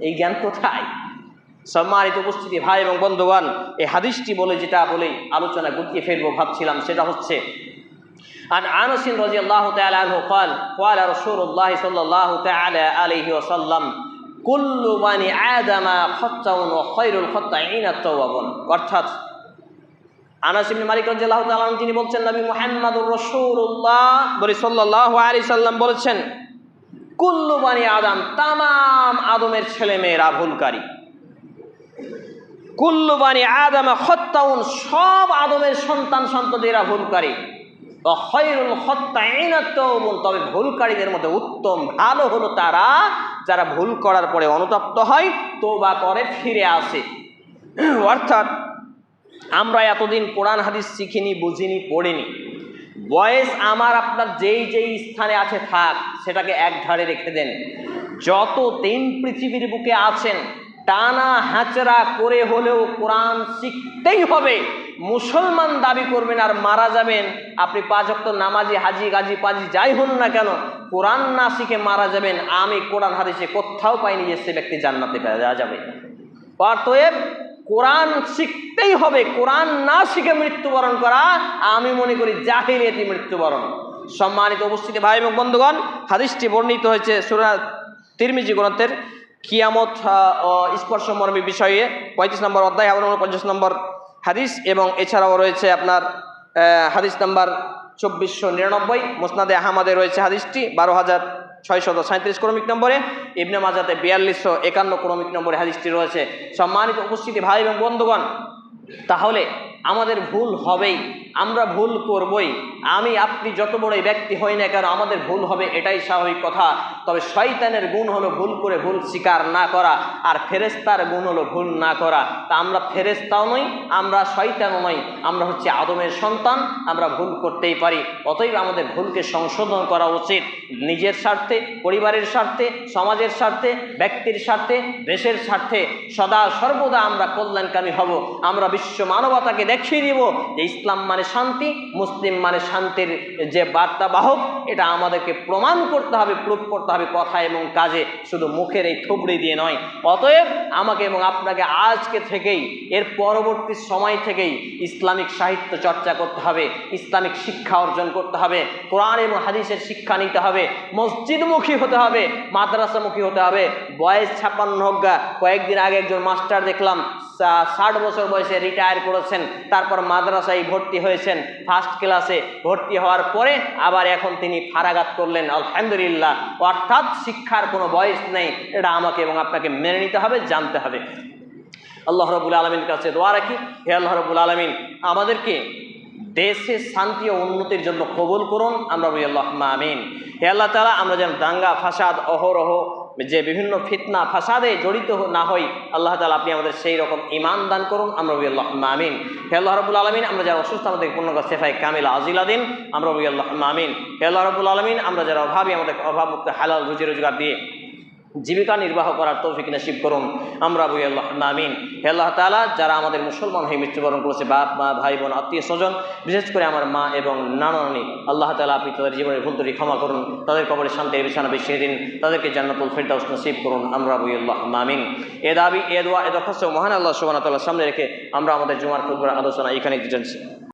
এই জ্ঞান কোথায় সম্মানিত উপস্থিতি ভাই এবং বন্ধুগণ এই হাদিসটি বলে যেটা বলে আলোচনা গুটিয়ে ফেলবো ভাবছিলাম সেটা হচ্ছে عن انس رضي الله تعالى عنه قال قال رسول الله صلى الله تعالى عليه وسلم كل بني آدم خطأ وخير الخطائين التوابون অর্থাৎ আনাস ইবনে মালিক রাদিয়াল্লাহু তাআলা আনহু তিনি বলছেন নবী মুহাম্মদুর রাসূলুল্লাহ বলে সাল্লাল্লাহু আলাইহি সাল্লাম বলেছেন কুল্লু বানি আদম, তামাম আদমের ছেলে মেয়েরা ভুলকারী। কুল্লু বানি আদম হত্যাউন সব আদমের সন্তান সন্ততিরা ভুলকারী। তবে ভুলকারীদের মধ্যে উত্তম ভালো হলো তারা, যারা ভুল করার পরে অনুতপ্ত হয়, তোবা করে ফিরে আসে। অর্থাৎ আমরা এতদিন কোরআন হাদিস শিখিনি, বুঝিনি, পড়িনি। বয়স আমার আপনার যেই যেই স্থানে আছে থাক, সেটাকে এক ধারে রেখে দেন। যত দিন পৃথিবীর বুকে আছেন, টানা হাঁচড়া করে হলেও কোরআন শিখতেই হবে। মুসলমান দাবি করবেন আর মারা যাবেন। আপনি পাঁচ অক্ত নামাজি, হাজি, গাজি, পাজি, যাই হন না কেন, কোরআন না শিখে মারা যাবেন। আমি কোরআন হাদিসে কোথাও পাইনি যে সে ব্যক্তি জান্নাতে যাওয়া যাবে। অতএব কোরআন শিখতেই হবে। কোরআন না শিখে মৃত্যুবরণ করা, আমি মনে করি জাহিলিয়াতি মৃত্যুবরণ। সম্মানিত উপস্থিতি ভাই এবং বন্ধুগণ, হাদিসটি বর্ণিত হয়েছে সুরা তিরমিজি গ্রন্থের কিয়ামত স্পর্শমর্মী বিষয়ে, পঁয়ত্রিশ নম্বর অধ্যায়, আবার পঞ্চাশ নম্বর হাদিস, এবং এছাড়াও রয়েছে আপনার হাদিস নাম্বার চব্বিশশো নিরানব্বই, মোসনাদে আহমদে রয়েছে হাদিসটি, বারো হাজার ছয়শত সাঁত্রিশ ক্রমিক নম্বরে, ইবনে মাজাতে বিয়াল্লিশশো একান্ন ক্রমিক নম্বরে হাদিসটি রয়েছে। সম্মানিত উপস্থিতি ভাই এবং বন্ধুগণ, তাহলে আমাদের ভুল হবেই। আমরা ভুল করবই। আমি, আপনি যত বড়ই ব্যক্তি হই না কেন, আমাদের ভুল হবে, এটাই স্বাভাবিক কথা। তবে শয়তানের গুণ হলো ভুল করে ভুল স্বীকার না করা, আর ফেরেস্তার গুণ হলো ভুল না করা। তা আমরা ফেরেস্তাও নই, আমরা শয়তানও নই। আমরা হচ্ছে আদমের সন্তান, আমরা ভুল করতেই পারি। অতএব আমাদের ভুলকে সংশোধন করা উচিত। নিজের স্বার্থে, পরিবারের স্বার্থে, সমাজের স্বার্থে, ব্যক্তির স্বার্থে, দেশের স্বার্থে সদা সর্বদা আমরা কল্যাণকামী হব। আমরা বিশ্ব মানবতাকে দেখিয়ে দিব যে ইসলাম মানে শান্তি, মুসলিম মানে শান্তির যে বার্তাবাহক এটা আমাদেরকে প্রমাণ করতে হবে প্রুফ করতে হবে কথা এবং কাজে, শুধু মুখের এই থুবড়ি দিয়ে নয়। অতএব আমাকে এবং আপনাকে আজকে থেকেই, এর পরবর্তী সময় থেকেই ইসলামিক সাহিত্য চর্চা করতে হবে, ইসলামিক শিক্ষা অর্জন করতে হবে, কোরআন এবং হাদিসের শিক্ষা নিতে হবে, মসজিদমুখী হতে হবে, মাদ্রাসামুখী হতে হবে, বয়স ছাপ্পান্ন হোগা কয়েকদিন আগে একজন মাস্টার দেখলাম ষাট বছর বয়সে রিটায়ার করেছেন, তারপর মাদ্রাসায় ভর্তি হয়েছেন ফার্স্ট ক্লাসে ভর্তি হওয়ার পরে আবার এখন তিনি ফারাগাত করলেন, আলহামদুলিল্লাহ। অর্থাৎ শিক্ষার কোনো বয়স নেই, এটা আমাকে এবং আপনাকে মেনে নিতে হবে, জানতে হবে। আল্লাহ রবুল আলমীর কাছে দোয়া রাখি, হে আল্লাহ রবুল আলমিন, আমাদেরকে দেশে শান্তি ও উন্নতির জন্য কবুল করুন, আমরা বলি আল্লাহ আমিন। হে আল্লাহ তালা আমরা যেন দাঙ্গা, ফাসাদ, অহরহ যে বিভিন্ন ফিতনা, ফাসাদে জড়িত না হই, আল্লাহ তালা আপনি আমাদের সেই রকম ইমান দান করুন। আমরা রবি আল্লাহ আমিন। হে আল্লাহ রবুল আলমিন, আমরা যারা অসুস্থ, আমাদের পূর্ণগা সেফাই কামিল আজিলা দিন। আমরা রবি আল্লাহ আমিন। হে আল্লাহ রবুল আলমিন, আমরা যারা অভাবী আমাদের অভাবমুক্ত হালাল রুজি রোজগার দিয়ে জীবিকা নির্বাহ করার তৌফিক নসিব করুন। আমরা বই আল্লাহ আমিন। হে আল্লাহ তালা যারা আমাদের মুসলমান হয়ে মৃত্যুবরণ করেছে, বাপ, মা, ভাই, বোন, আত্মীয়, স্বজন, বিশেষ করে আমার মা এবং নানা নানি, আল্লাহ তালা আপনি তাদের জীবনের ভুল ত্রুটি ক্ষমা করুন, তাদের কবরে শান্তির বিছানা বিছিয়ে দিন, তাদেরকে জান্নাতুল ফেরদাউস নসিব করুন। আমরা বই আল্লাহ আমিন। এ দাবি, এ দোয়া, এ দরখাস্ত মহান আল্লাহ সুবাহ তাল্লাহ সামনে রেখে আমরা আমাদের জুমার খুদবার আলোচনা এখানে দিতেছি